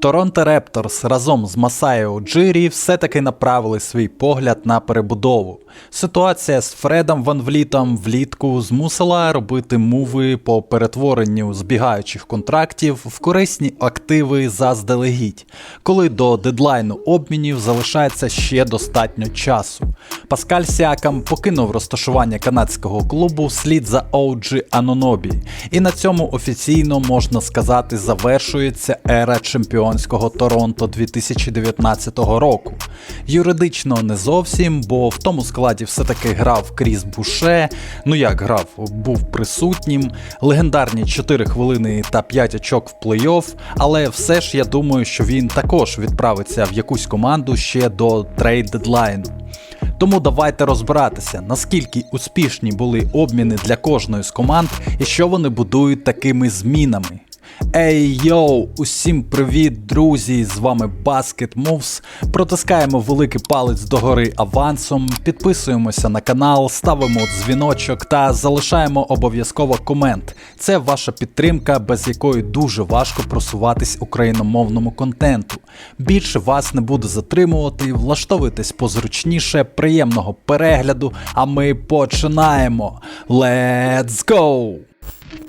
Торонто Репторс разом з Масаєо Джирі все-таки направили свій погляд на перебудову. Ситуація з Фредом Ван Влітом влітку змусила робити муви по перетворенню збігаючих контрактів в корисні активи заздалегідь, коли до дедлайну обмінів залишається ще достатньо часу. Паскаль Сіакам покинув розташування канадського клубу вслід за OG Анонобі, і на цьому офіційно можна сказати завершується ера чемпіонського Торонто 2019 року. Юридично не зовсім, бо в тому складі все-таки грав Кріс Буше. Ну як грав, був присутнім, легендарні 4 хвилини та 5 очок в плей-офф, але все ж я думаю, що він також відправиться в якусь команду ще до трейд дедлайну. Тому давайте розбиратися, наскільки успішні були обміни для кожної з команд і що вони будують такими змінами. Ей йоу, усім привіт, друзі! З вами Basket Moves. Протискаємо великий палець догори авансом, підписуємося на канал, ставимо дзвіночок та залишаємо обов'язково комент. Це ваша підтримка, без якої дуже важко просуватись україномовному контенту. Більше вас не буду затримувати, влаштовуйтесь позручніше, приємного перегляду, а ми починаємо. Let's go!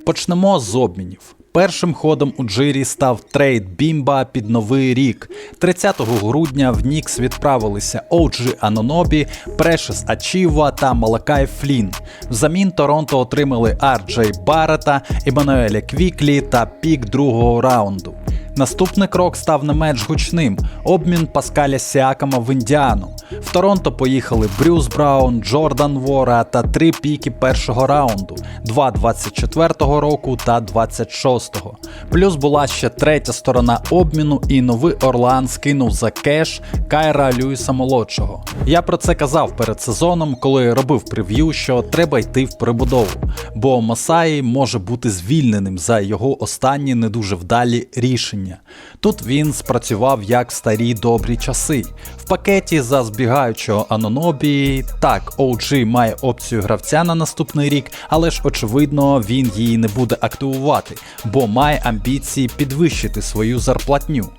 Почнемо з обмінів. Першим ходом у Джирі став трейд Бімба під новий рік. 30 грудня в Нікс відправилися OG Анонобі, Прешес Ачіва та Малакай Флін. Взамін Торонто отримали Арджей Барета, Еммануеля Квіклі та пік другого раунду. Наступний крок став не менш гучним обмін Паскаля Сіакама в Індіану. В Торонто поїхали Брюс Браун, Джордан Вора та три піки першого раунду: два 24-го року та 26-го. Плюс була ще третя сторона обміну, і новий Орлан скинув за кеш Кайра Люїса молодшого. Я про це казав перед сезоном, коли робив прев'ю, що треба йти в перебудову, бо Масаї може бути звільненим за його останні не дуже вдалі рішення. Тут він спрацював як старі добрі часи. В пакеті за збігаючого Анонобі так, OG має опцію гравця на наступний рік, але ж очевидно він її не буде активувати, бо має амбіції підвищити свою зарплатню.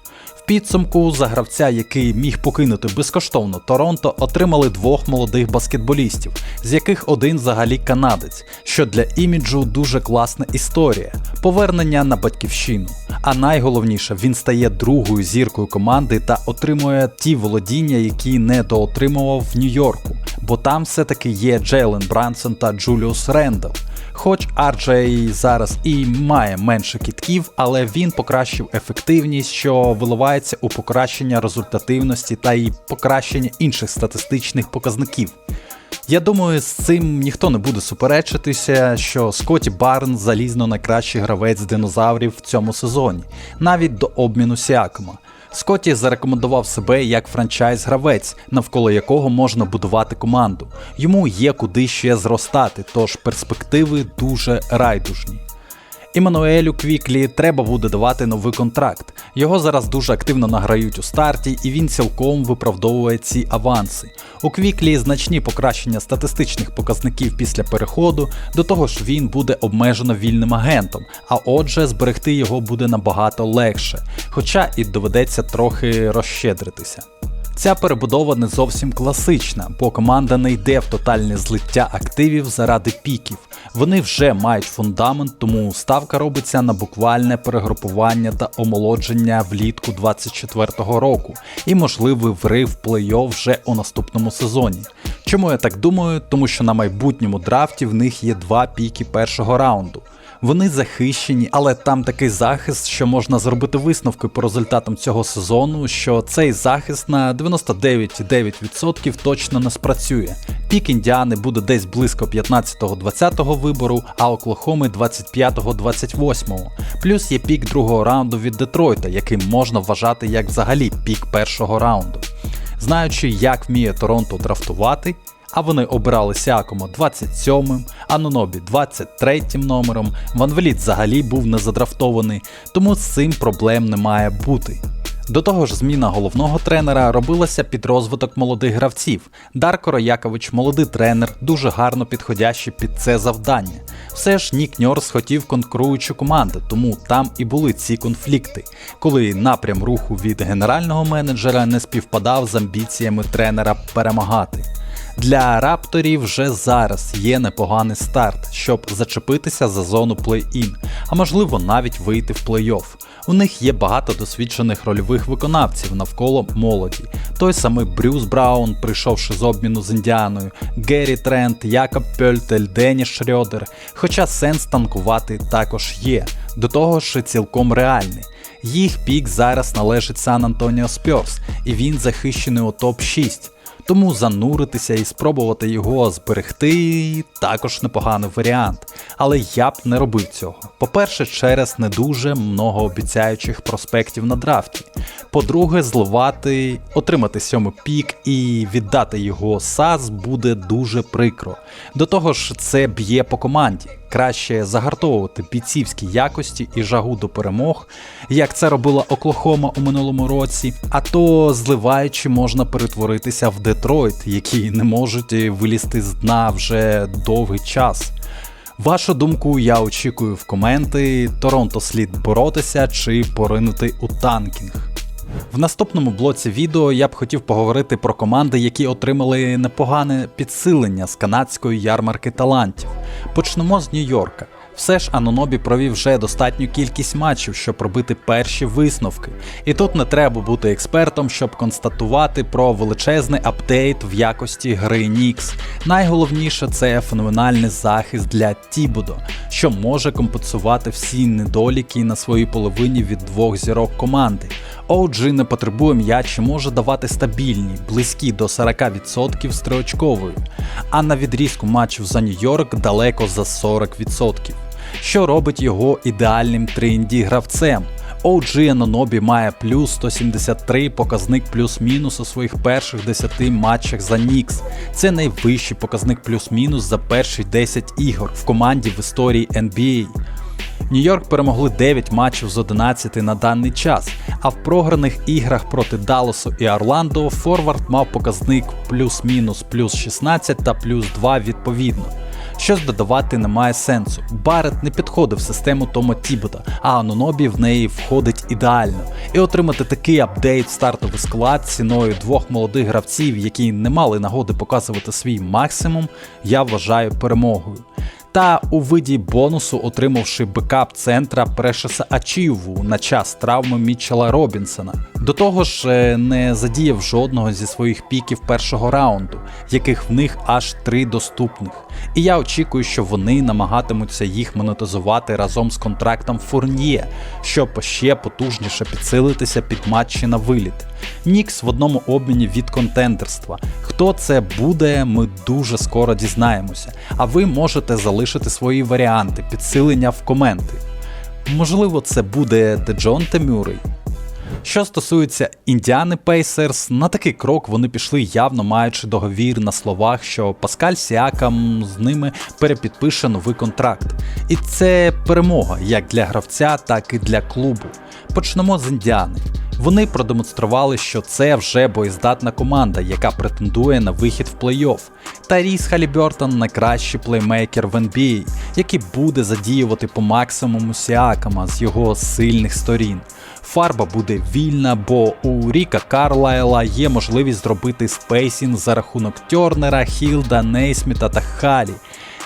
Підсумку за гравця, який міг покинути безкоштовно Торонто, отримали двох молодих баскетболістів, з яких один взагалі канадець, що для іміджу дуже класна історія, повернення на батьківщину. А найголовніше, він стає другою зіркою команди та отримує ті володіння, які не доотримував в Нью-Йорку, бо там все-таки є Джейлен Брансон та Джуліус Рендел. Хоч Арджей зараз і має менше кітків, але він покращив ефективність, що виливається у покращення результативності та і покращення інших статистичних показників. Я думаю, з цим ніхто не буде суперечитися, що Скотті Барн залізно найкращий гравець динозаврів в цьому сезоні, навіть до обміну Сіакома. Скотті зарекомендував себе як франчайз-гравець, навколо якого можна будувати команду. Йому є куди ще зростати, тож перспективи дуже райдужні. Іммануелю Квіклі треба буде давати новий контракт. Його зараз дуже активно награють у старті, і він цілком виправдовує ці аванси. У Квіклі значні покращення статистичних показників після переходу, до того ж він буде обмежено вільним агентом, а отже, зберегти його буде набагато легше, хоча і доведеться трохи розщедритися. Ця перебудова не зовсім класична, бо команда не йде в тотальне злиття активів заради піків. Вони вже мають фундамент, тому ставка робиться на буквальне перегрупування та омолодження влітку 24-го року і можливий врив плей-офф вже у наступному сезоні. Чому я так думаю? Тому що на майбутньому драфті в них є два піки першого раунду. Вони захищені, але там такий захист, що можна зробити висновки по результатам цього сезону, що цей захист на 99,9% точно не спрацює. Пік Індіани буде десь близько 15-20 вибору, а Оклахоми 25-28. Плюс є пік другого раунду від Детройта, яким можна вважати як взагалі пік першого раунду. Знаючи, як вміє Торонто драфтувати, а вони обирали Сіакома 27-м, Анонобі 23-м номером, Ван Вліт взагалі був не задрафтований, тому з цим проблем не має бути. До того ж, зміна головного тренера робилася під розвиток молодих гравців. Дарко Роякович, молодий тренер, дуже гарно підходящий під це завдання. Все ж Нік Ньорс хотів конкуруючу команду, тому там і були ці конфлікти, коли напрям руху від генерального менеджера не співпадав з амбіціями тренера перемагати. Для рапторів вже зараз є непоганий старт, щоб зачепитися за зону плей-ін, а можливо навіть вийти в плей-офф. У них є багато досвідчених рольових виконавців навколо молоді. Той самий Брюс Браун, прийшовши з обміну з Індіаною, Геррі Трент, Якоб Пельтель, Деніс Шрьодер. Хоча сенс танкувати також є, до того ж цілком реальний. Їх пік зараз належить Сан Антоніо Спьорс, і він захищений у топ-6. Тому зануритися і спробувати його зберегти також непоганий варіант. Але я б не робив цього. По-перше, через не дуже многообіцяючих проспектів на драфті. По-друге, зливати, отримати сьомий пік і віддати його САЗ буде дуже прикро. До того ж, це б'є по команді. Краще загартовувати бійцівські якості і жагу до перемог, як це робила Оклахома у минулому році. А то зливаючи можна перетворитися в Детройт, які не можуть вилізти з дна вже довгий час. Вашу думку я очікую в коменти. Торонто слід боротися чи поринути у танкінг. В наступному блоці відео я б хотів поговорити про команди, які отримали непогане підсилення з канадської ярмарки талантів. Почнемо з Нью-Йорка. Все ж Анонобі провів вже достатню кількість матчів, щоб робити перші висновки. І тут не треба бути експертом, щоб констатувати про величезний апдейт в якості гри Нікс. Найголовніше це феноменальний захист для Тібудо, що може компенсувати всі недоліки на своїй половині від двох зірок команди. OG не потребує м'яч і може давати стабільні, близькі до 40% з триочковою, а на відрізку матчів за Нью-Йорк далеко за 40%, що робить його ідеальним 3 гравцем. OG Анонобі має плюс 173 показник плюс-мінус у своїх перших 10 матчах за Нікс. Це найвищий показник плюс-мінус за перші 10 ігор в команді в історії NBA. Нью-Йорк перемогли 9 матчів з 11 на даний час, а в програних іграх проти Далласу і Орландо Форвард мав показник плюс-мінус плюс 16 та плюс 2 відповідно. Щось додавати немає сенсу. Барет не підходив систему Тома Тібота, а Анонобі в неї входить ідеально. І отримати такий апдейт в стартовий склад ціною двох молодих гравців, які не мали нагоди показувати свій максимум, я вважаю перемогою та у виді бонусу отримавши бекап центра Прешеса Ачіву на час травми Мітчела Робінсона. До того ж, е, не задіяв жодного зі своїх піків першого раунду, яких в них аж три доступних. І я очікую, що вони намагатимуться їх монетизувати разом з контрактом Фурньє, щоб ще потужніше підсилитися під матчі на виліт. Нікс в одному обміні від контендерства. Хто це буде, ми дуже скоро дізнаємося. А ви можете залишити свої варіанти, підсилення в коменти. Можливо, це буде Деджон Темюрий. Що стосується Індіани Пейсерс, на такий крок вони пішли явно маючи договір на словах, що Паскаль Сіакам з ними перепідпише новий контракт. І це перемога як для гравця, так і для клубу. Почнемо з Індіани. Вони продемонстрували, що це вже боєздатна команда, яка претендує на вихід в плей-офф. Та Ріс Халібертон найкращий плеймейкер в NBA, який буде задіювати по максимуму Сіакама з його сильних сторін. Фарба буде вільна, бо у Ріка Карлайла є можливість зробити спейсінг за рахунок Тернера, Хілда, Нейсміта та Халі.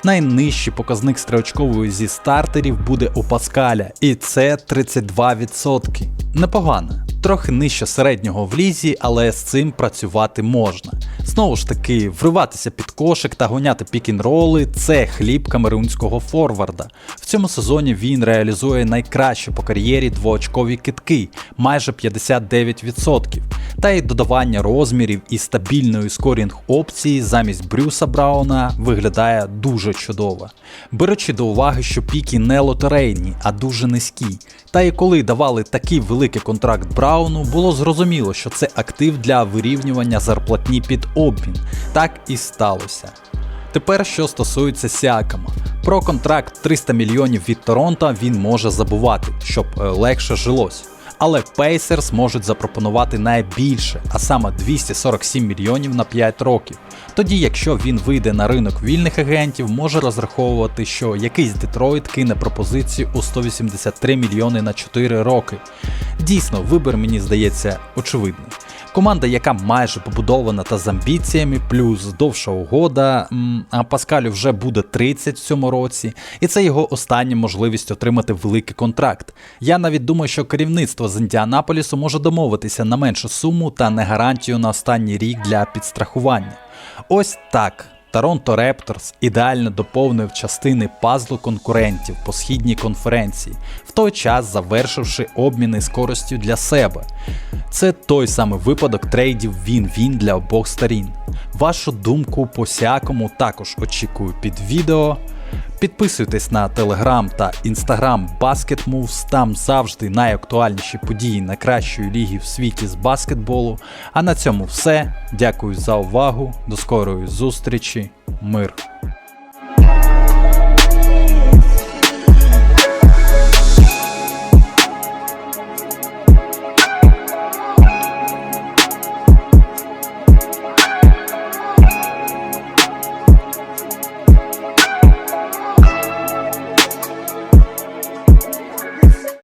Найнижчий показник стрілочкової зі стартерів буде у Паскаля, і це 32%. Непогано трохи нижче середнього в лізі, але з цим працювати можна. Знову ж таки, вриватися під кошик та гоняти пік-н-роли – це хліб камерунського форварда. В цьому сезоні він реалізує найкраще по кар'єрі двоочкові китки майже 59%. Та й додавання розмірів і стабільної скорінг опції замість Брюса Брауна виглядає дуже чудово. Беручи до уваги, що піки не лотерейні, а дуже низькі. Та і коли давали такий великий контракт Брауну, було зрозуміло, що це актив для вирівнювання зарплатні під обмін. Так і сталося. Тепер, що стосується Сіакама. Про контракт 300 мільйонів від Торонто він може забувати, щоб е, легше жилось. Але Pacers можуть запропонувати найбільше, а саме 247 мільйонів на 5 років. Тоді, якщо він вийде на ринок вільних агентів, може розраховувати, що якийсь Детройт кине пропозицію у 183 мільйони на 4 роки. Дійсно, вибір мені здається очевидний. Команда, яка майже побудована та з амбіціями, плюс довша угода, а Паскалю вже буде 30 в цьому році, і це його остання можливість отримати великий контракт. Я навіть думаю, що керівництво з Індіанаполісу може домовитися на меншу суму та не гарантію на останній рік для підстрахування. Ось так. Торонто Репторс ідеально доповнив частини пазлу конкурентів по східній конференції, в той час завершивши обміни скоростю для себе. Це той самий випадок трейдів він-він для обох сторін. Вашу думку по сякому також очікую під відео. Підписуйтесь на телеграм та інстаграм Basket Moves, там завжди найактуальніші події найкращої ліги в світі з баскетболу. А на цьому все. Дякую за увагу. До скорої зустрічі. Мир.